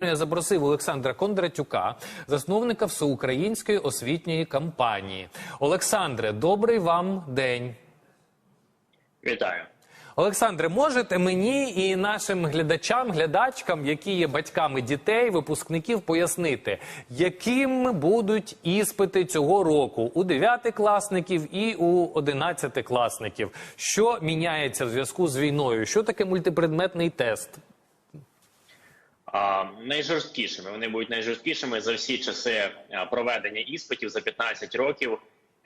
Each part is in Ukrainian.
Я запросив Олександра Кондратюка, засновника всеукраїнської освітньої кампанії. Олександре, добрий вам день. Вітаю. Олександре, можете мені і нашим глядачам, глядачкам, які є батьками дітей, випускників, пояснити, яким будуть іспити цього року у дев'ятикласників і у одинадцятикласників? Що міняється в зв'язку з війною? Що таке мультипредметний тест? Найжорсткішими вони будуть найжорсткішими за всі часи проведення іспитів за 15 років,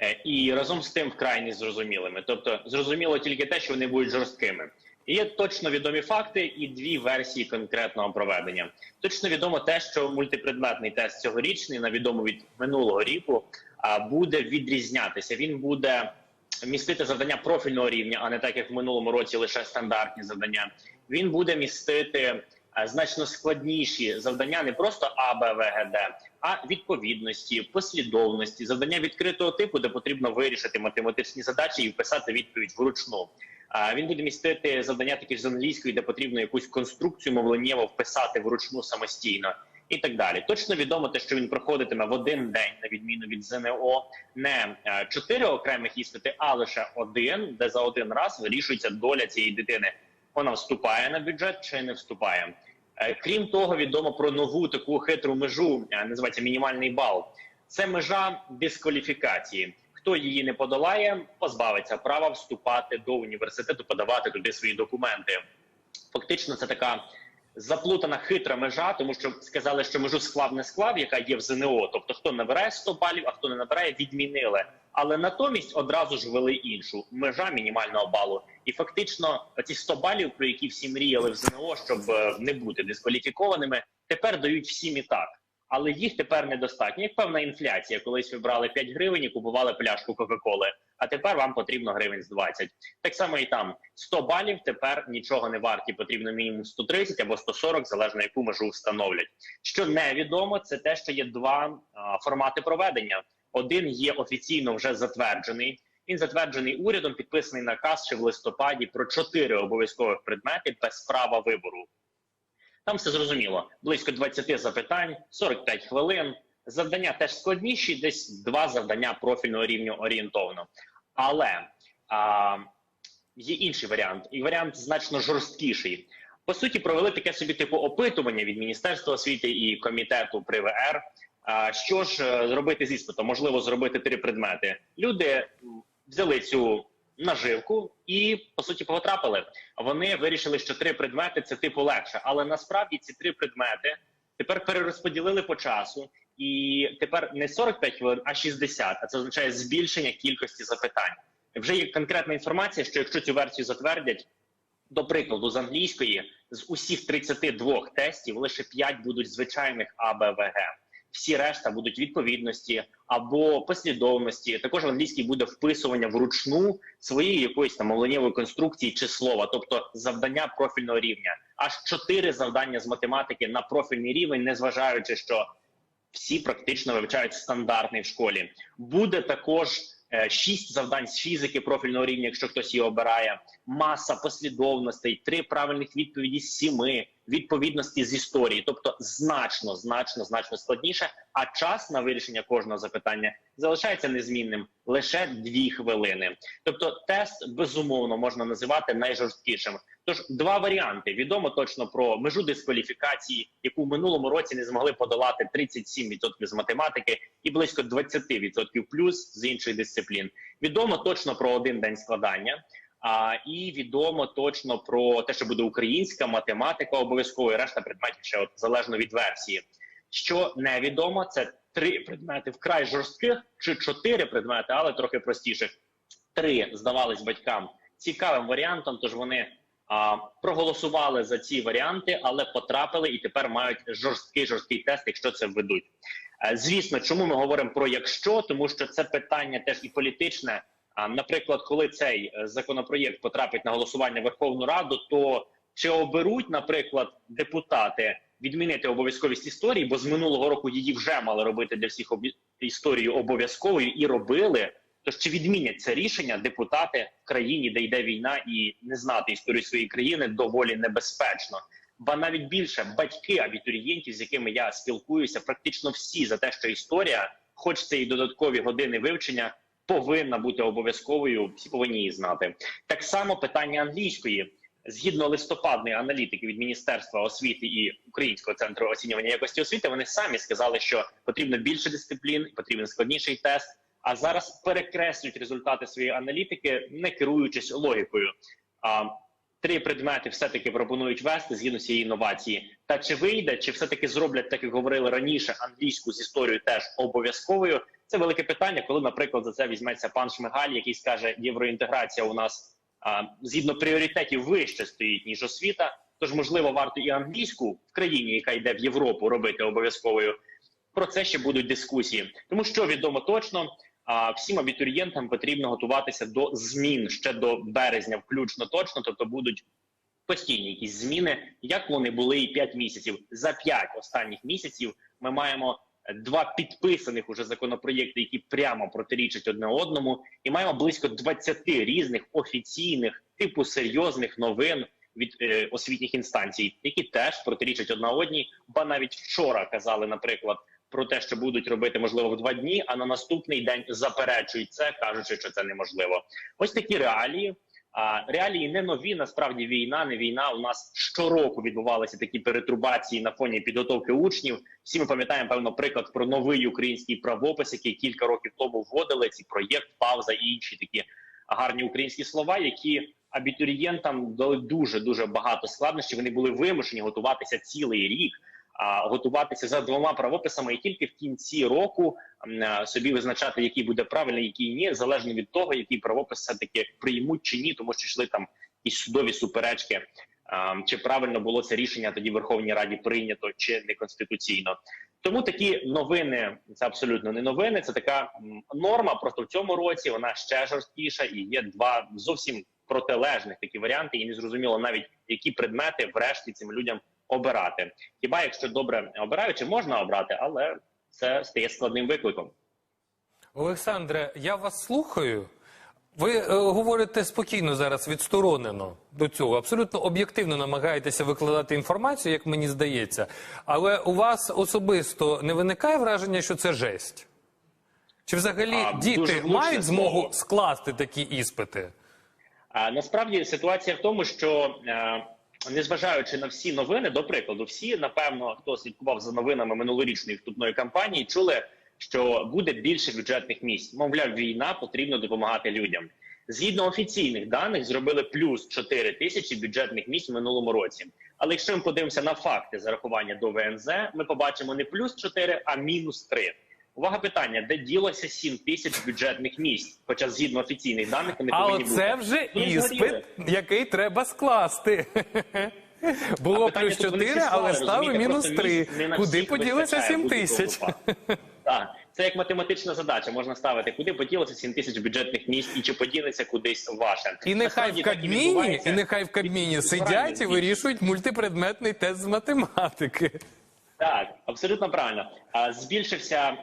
Е, і разом з тим вкрай незрозумілими. Тобто, зрозуміло тільки те, що вони будуть жорсткими. Є точно відомі факти і дві версії конкретного проведення. Точно відомо те, що мультипредметний тест цьогорічний, на відомо від минулого ріку, а, буде відрізнятися. Він буде містити завдання профільного рівня, а не так як в минулому році лише стандартні завдання. Він буде містити Е, значно складніші завдання не просто А, Б, В, Г, Д, а відповідності, послідовності, завдання відкритого типу, де потрібно вирішити математичні задачі і вписати відповідь вручну. Е, він буде містити завдання такі ж з англійської, де потрібно якусь конструкцію мовленнєво вписати вручну самостійно. І так далі, точно відомо те, що він проходитиме в один день, на відміну від ЗНО, не е, чотири окремих іспити, а лише один, де за один раз вирішується доля цієї дитини вона вступає на бюджет чи не вступає. Е, крім того, відомо про нову таку хитру межу, е, називається мінімальний бал. Це межа дискваліфікації. Хто її не подолає, позбавиться права вступати до університету, подавати туди свої документи. Фактично, це така заплутана хитра межа, тому що сказали, що межу склав не склав, яка є в ЗНО. Тобто, хто набирає 100 балів, а хто не набирає, відмінили. Але натомість одразу ж ввели іншу межа мінімального балу. І фактично, ці 100 балів, про які всі мріяли в ЗНО, щоб е, не бути дискваліфікованими, тепер дають всім і так. Але їх тепер недостатньо. Як певна інфляція, колись ви брали 5 гривень і купували пляшку Кока-Коли, а тепер вам потрібно гривень з 20. Так само і там 100 балів тепер нічого не варті. Потрібно мінімум 130 або 140, залежно яку межу встановлять. Що невідомо, це те, що є два а, формати проведення. Один є офіційно вже затверджений. Він затверджений урядом, підписаний наказ ще в листопаді про чотири обов'язкових предмети без права вибору. Там все зрозуміло. Близько 20 запитань, 45 хвилин. Завдання теж складніші, десь два завдання профільного рівня орієнтовно. Але а, є інший варіант, і варіант значно жорсткіший. По суті, провели таке собі типу опитування від Міністерства освіти і комітету при ВР. А що ж е, зробити з іспитом? Можливо, зробити три предмети. Люди взяли цю наживку і по суті потрапили. Вони вирішили, що три предмети це типу легше, але насправді ці три предмети тепер перерозподілили по часу, і тепер не 45 хвилин, а 60. А це означає збільшення кількості запитань. Вже є конкретна інформація, що якщо цю версію затвердять, до прикладу, з англійської з усіх 32 тестів лише 5 будуть звичайних АБВГ всі решта будуть відповідності або послідовності. Також в англійській буде вписування вручну своєї якоїсь там мовленнєвої конструкції чи слова, тобто завдання профільного рівня. Аж чотири завдання з математики на профільний рівень, незважаючи, що всі практично вивчають стандартний в школі. Буде також. Е, шість завдань з фізики профільного рівня, якщо хтось її обирає, маса послідовностей, три правильних відповіді з сіми, відповідності з історії, тобто значно, значно, значно складніше. А час на вирішення кожного запитання залишається незмінним лише дві хвилини. Тобто, тест безумовно можна називати найжорсткішим. Тож два варіанти відомо точно про межу дискваліфікації, яку в минулому році не змогли подолати 37% з математики і близько 20% плюс з інших дисциплін. Відомо точно про один день складання. А і відомо точно про те, що буде українська математика, обов'язково і решта предметів ще от залежно від версії. Що невідомо, це три предмети вкрай жорстких чи чотири предмети, але трохи простіших. Три здавались батькам цікавим варіантом. Тож вони а, проголосували за ці варіанти, але потрапили і тепер мають жорсткий жорсткий тест, якщо це введуть. А, звісно, чому ми говоримо про якщо, тому що це питання теж і політичне. Наприклад, коли цей е, законопроєкт потрапить на голосування в Верховну Раду, то чи оберуть, наприклад, депутати відмінити обов'язковість історії, бо з минулого року її вже мали робити для всіх об... історію обов'язковою і робили. Тож чи відмінять це рішення депутати в країні, де йде війна, і не знати історію своєї країни доволі небезпечно. Ба навіть більше батьки абітурієнтів, з якими я спілкуюся, практично всі за те, що історія, хоч це і додаткові години вивчення, повинна бути обов'язковою. Всі повинні її знати. Так само питання англійської. Згідно листопадної аналітики від Міністерства освіти і Українського центру оцінювання якості освіти, вони самі сказали, що потрібно більше дисциплін, потрібен складніший тест. А зараз перекреслюють результати своєї аналітики, не керуючись логікою. А три предмети все-таки пропонують вести згідно цієї інновації. Та чи вийде, чи все-таки зроблять так, як говорили раніше, англійську з історією теж обов'язковою? Це велике питання, коли, наприклад, за це візьметься пан Шмигаль, який скаже, євроінтеграція у нас а, згідно пріоритетів вище стоїть ніж освіта. Тож, можливо, варто і англійську в країні, яка йде в Європу, робити обов'язковою. Про це ще будуть дискусії, тому що відомо точно. А всім абітурієнтам потрібно готуватися до змін ще до березня, включно точно. Тобто будуть постійні якісь зміни, як вони були і 5 місяців. За 5 останніх місяців ми маємо два підписаних уже законопроєкти, які прямо протирічать одне одному, і маємо близько 20 різних офіційних типу серйозних новин від е, освітніх інстанцій, які теж протирічать одна одній. Ба навіть вчора казали, наприклад. Про те, що будуть робити можливо в два дні, а на наступний день заперечують це, кажучи, що це неможливо. Ось такі реалії. А реалії не нові. Насправді війна, не війна. У нас щороку відбувалися такі перетрубації на фоні підготовки учнів. Всі ми пам'ятаємо певно приклад про новий український правопис, який кілька років тому вводили. Ці проєкт, пауза і інші такі гарні українські слова, які абітурієнтам дали дуже дуже багато складнощів. Вони були вимушені готуватися цілий рік. Готуватися за двома правописами і тільки в кінці року собі визначати, який буде правильний, який ні, залежно від того, який правопис все таки приймуть чи ні, тому що йшли там і судові суперечки. Чи правильно було це рішення тоді в Верховній Раді прийнято, чи неконституційно? Тому такі новини це абсолютно не новини. Це така норма. Просто в цьому році вона ще жорсткіша, і є два зовсім протилежних такі варіанти, і не зрозуміло навіть які предмети врешті цим людям обирати. Хіба якщо добре обираючи, можна обрати, але це стає складним викликом. Олександре, я вас слухаю. Ви е, говорите спокійно зараз, відсторонено до цього. Абсолютно об'єктивно намагаєтеся викладати інформацію, як мені здається. Але у вас особисто не виникає враження, що це жесть? Чи взагалі А, діти мають змогу слово. скласти такі іспити? А насправді ситуація в тому, що е, незважаючи на всі новини, до прикладу, всі напевно, хто слідкував за новинами минулорічної вступної кампанії, чули, що буде більше бюджетних місць. Мовляв, війна потрібно допомагати людям. Згідно офіційних даних, зробили плюс 4 тисячі бюджетних місць в минулому році. Але якщо ми подивимося на факти зарахування до ВНЗ, ми побачимо не плюс 4, а мінус 3. Увага питання: де ділося 7 тисяч бюджетних місць? Хоча згідно офіційних даних вони А повинні оце бути. вже Вони іспит, згоріли. який треба скласти. Було питання плюс тут вони 4, всі але склали, стало розумієте, мінус просто 3. місць не на Куди всіх поділися вистачає 7 будь-якого тисяч? випадку. Так, це як математична задача. Можна ставити, куди поділиться 7 тисяч бюджетних місць і чи поділиться кудись ваше. І нехай в так і Кабміні, відбувається. і нехай в Кабміні сидять і вирішують мультипредметний тест з математики. Так, абсолютно правильно. Збільшився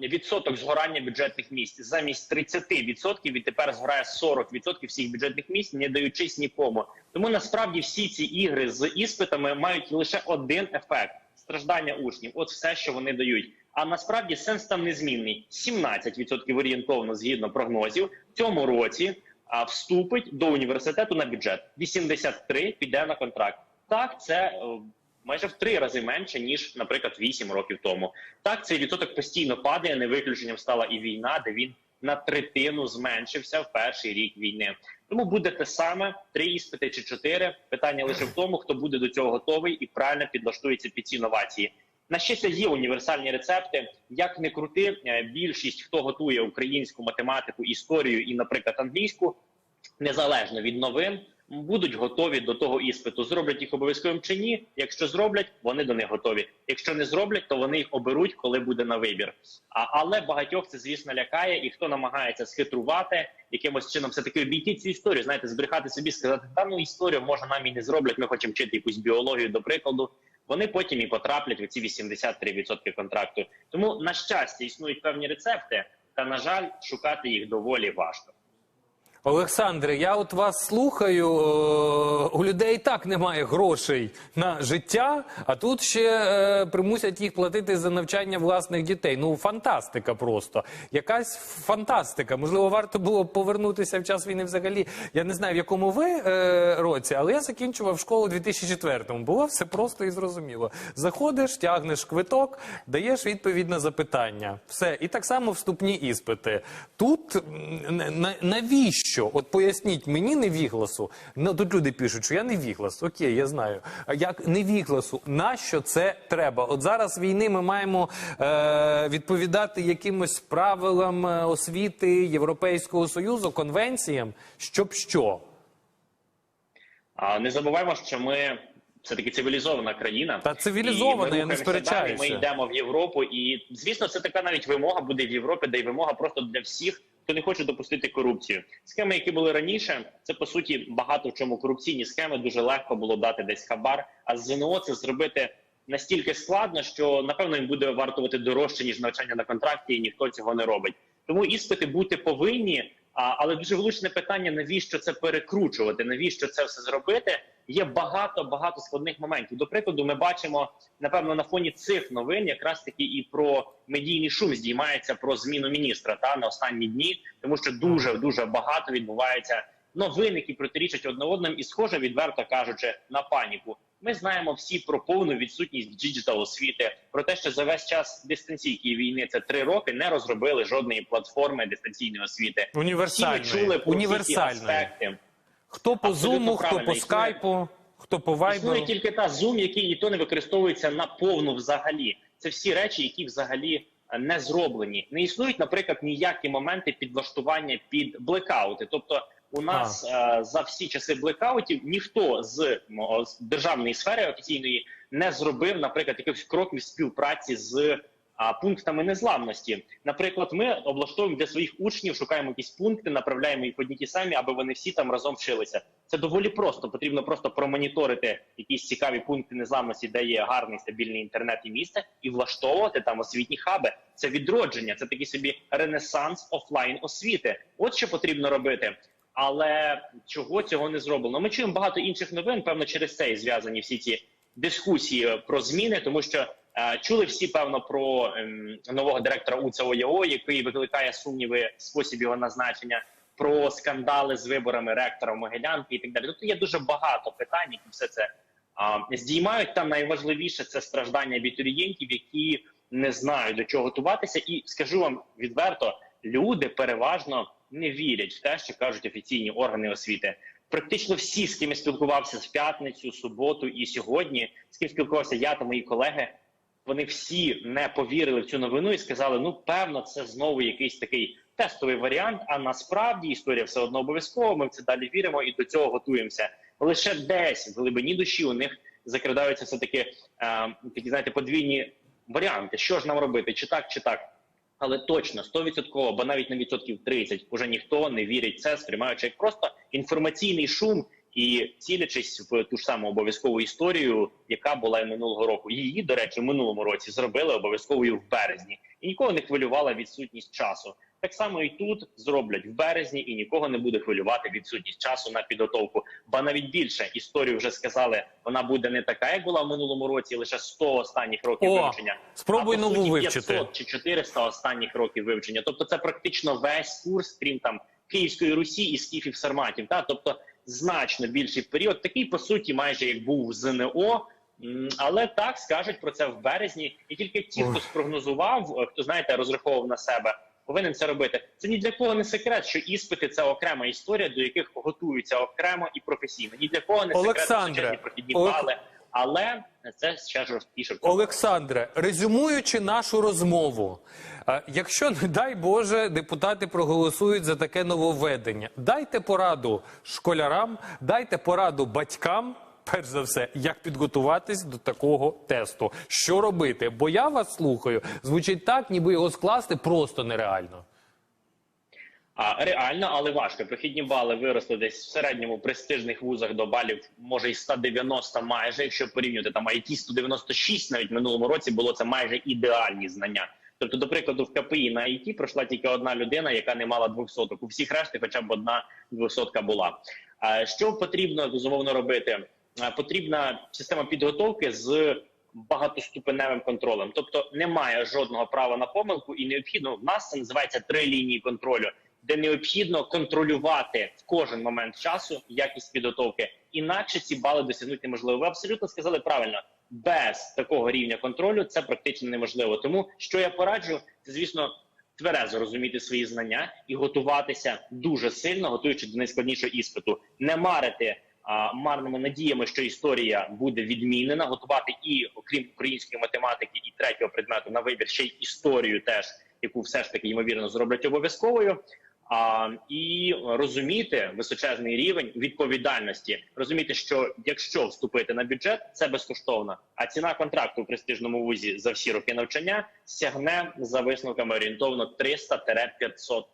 відсоток згорання бюджетних місць замість 30% відтепер згорає 40% всіх бюджетних місць, не даючись нікому. Тому насправді всі ці ігри з іспитами мають лише один ефект страждання учнів. От все, що вони дають. А насправді сенс там незмінний: 17% орієнтовно згідно прогнозів в цьому році. Вступить до університету на бюджет 83 піде на контракт. Так, це е, майже в три рази менше ніж, наприклад, 8 років тому. Так, цей відсоток постійно падає. Не виключенням стала і війна, де він на третину зменшився в перший рік війни. Тому буде те саме: три іспити чи чотири. Питання лише в тому, хто буде до цього готовий і правильно підлаштується під ці новації. На щастя, є універсальні рецепти. Як не крути, е, більшість хто готує українську математику, історію і, наприклад, англійську, незалежно від новин, будуть готові до того іспиту. Зроблять їх обов'язковим чи ні. Якщо зроблять, вони до них готові. Якщо не зроблять, то вони їх оберуть, коли буде на вибір. А але багатьох це звісно лякає, і хто намагається схитрувати якимось чином, все таки обійти цю історію. Знаєте, збрехати собі, сказати, та ну історію може нам і не зроблять. Ми хочемо вчити якусь біологію, до прикладу. Вони потім і потраплять в ці 83% контракту. Тому на щастя існують певні рецепти, та на жаль, шукати їх доволі важко. Олександре, я от вас слухаю. е, У людей і так немає грошей на життя, а тут ще е, примусять їх платити за навчання власних дітей. Ну, фантастика просто. Якась фантастика. Можливо, варто було повернутися в час війни взагалі. Я не знаю, в якому ви е, році, але я закінчував школу у 2004-му. Було все просто і зрозуміло. Заходиш, тягнеш квиток, даєш відповідь на запитання. Все. І так само вступні іспити. Тут м, на- на- От поясніть мені невігласу. Ну, тут люди пишуть, що я невіглас. Окей, я знаю. А як невігласу? Нащо це треба? От зараз війни ми маємо е, відповідати якимось правилам е, освіти Європейського союзу, конвенціям, щоб що? А не забуваємо, що ми все таки цивілізована країна. Та цивілізована, я не далі, сперечаюся. Ми йдемо в Європу, і звісно, це така навіть вимога буде в Європі, де й вимога просто для всіх, хто не хоче допустити корупцію. Схеми, які були раніше, це по суті багато в чому корупційні схеми. Дуже легко було дати десь хабар. А з ЗНО це зробити настільки складно, що напевно їм буде вартувати дорожче ніж навчання на контракті, і ніхто цього не робить. Тому іспити бути повинні. А, але дуже влучне питання: навіщо це перекручувати? Навіщо це все зробити? Є багато багато складних моментів. До прикладу, ми бачимо напевно на фоні цих новин, якраз таки і про медійний шум здіймається про зміну міністра та на останні дні, тому що дуже дуже багато відбувається новин, які протирічать одне одним, і схоже, відверто кажучи, на паніку. Ми знаємо всі про повну відсутність діджитал освіти, про те, що за весь час дистанційної війни це три роки не розробили жодної платформи дистанційної освіти. Всі ми Універсальної. чули про всі ці аспекти. Хто по Абсолютно зуму, хто правильно. по скайпу, хто по Існує тільки та Zoom, який і то не використовується на повну взагалі. Це всі речі, які взагалі е, не зроблені. Не існують, наприклад, ніякі моменти підлаштування під блекаути. Тобто, у нас е, за всі часи блекаутів ніхто з, з державної сфери офіційної не зробив, наприклад, якихось кроків співпраці з. А пунктами незламності, наприклад, ми облаштовуємо для своїх учнів, шукаємо якісь пункти, направляємо їх одні ті самі, аби вони всі там разом вчилися. Це доволі просто. Потрібно просто промоніторити якісь цікаві пункти незламності, де є гарний стабільний інтернет і місце, і влаштовувати там освітні хаби. Це відродження, це такий собі ренесанс офлайн освіти. От що потрібно робити. Але чого цього не зроблено? Ми чуємо багато інших новин. Певно, через це і зв'язані всі ці дискусії про зміни, тому що чули всі певно про ем, нового директора УЦОЄО, який викликає сумніви спосіб його назначення, про скандали з виборами ректора Могилянки і так далі. Тобто є дуже багато питань, які все це здіймають. Там найважливіше це страждання абітурієнтів, які не знають до чого готуватися. І скажу вам відверто, люди переважно не вірять в те, що кажуть офіційні органи освіти. Практично всі, з ким я спілкувався в п'ятницю, суботу і сьогодні, з ким спілкувався я та мої колеги. Вони всі не повірили в цю новину і сказали: ну певно, це знову якийсь такий тестовий варіант. А насправді історія все одно обов'язково. Ми в це далі віримо і до цього готуємося. Лише десь в глибині душі у них закрадаються все таки е, такі, знаєте, подвійні варіанти. Що ж нам робити, чи так, чи так. Але точно 100%, бо навіть на відсотків 30 уже ніхто не вірить це, сприймаючи як просто інформаційний шум і цілячись в ту ж саму обов'язкову історію, яка була і минулого року. Її, до речі, в минулому році зробили обов'язковою в березні, і нікого не хвилювала відсутність часу. Так само і тут зроблять в березні, і нікого не буде хвилювати відсутність часу на підготовку. Ба навіть більше історію вже сказали, вона буде не така, як була в минулому році, лише 100 останніх років О, вивчення. спробуй а, нову суті, вивчити. 500 чи 400 останніх років вивчення. Тобто, це практично весь курс, крім там Київської Русі і скіфів Сарматів. Та тобто значно більший період, такий по суті, майже як був в ЗНО. Але так скажуть про це в березні, і тільки ті, хто спрогнозував, е, хто знаєте, розраховував на себе, повинен це робити. Це ні для кого не секрет, що іспити це окрема історія, до яких готуються окремо і професійно. Ні для кого не Олександре, секрет, що прохідні Олег- бали, але це ще жорсткіше. Олександре, резюмуючи нашу розмову, якщо, не дай Боже, депутати проголосують за таке нововведення, дайте пораду школярам, дайте пораду батькам. Перш за все, як підготуватись до такого тесту, що робити? Бо я вас слухаю, звучить так, ніби його скласти просто нереально. А реально, але важко. Прохідні бали виросли десь в середньому престижних вузах до балів, може й 190 майже, якщо порівнювати там IT 196 навіть минулому році було це майже ідеальні знання. Тобто, до прикладу, в КПІ на ІТ пройшла тільки одна людина, яка не мала двохсоток. У всіх решти, хоча б одна двохсотка була. Що потрібно безумовно робити? Потрібна система підготовки з багатоступеневим контролем, тобто немає жодного права на помилку, і необхідно в нас це називається три лінії контролю, де необхідно контролювати в кожен момент часу якість підготовки. Інакше ці бали досягнути неможливо. Ви абсолютно сказали правильно. Без такого рівня контролю це практично неможливо. Тому що я пораджу, це звісно тверезо розуміти свої знання і готуватися дуже сильно, готуючи до найскладнішого іспиту, не марити а, марними надіями, що історія буде відмінена, готувати і окрім української математики і третього предмету на вибір ще й історію, теж яку все ж таки ймовірно зроблять обов'язковою. А, і розуміти височезний рівень відповідальності, розуміти, що якщо вступити на бюджет, це безкоштовно. А ціна контракту в престижному вузі за всі роки навчання сягне за висновками орієнтовно 300-500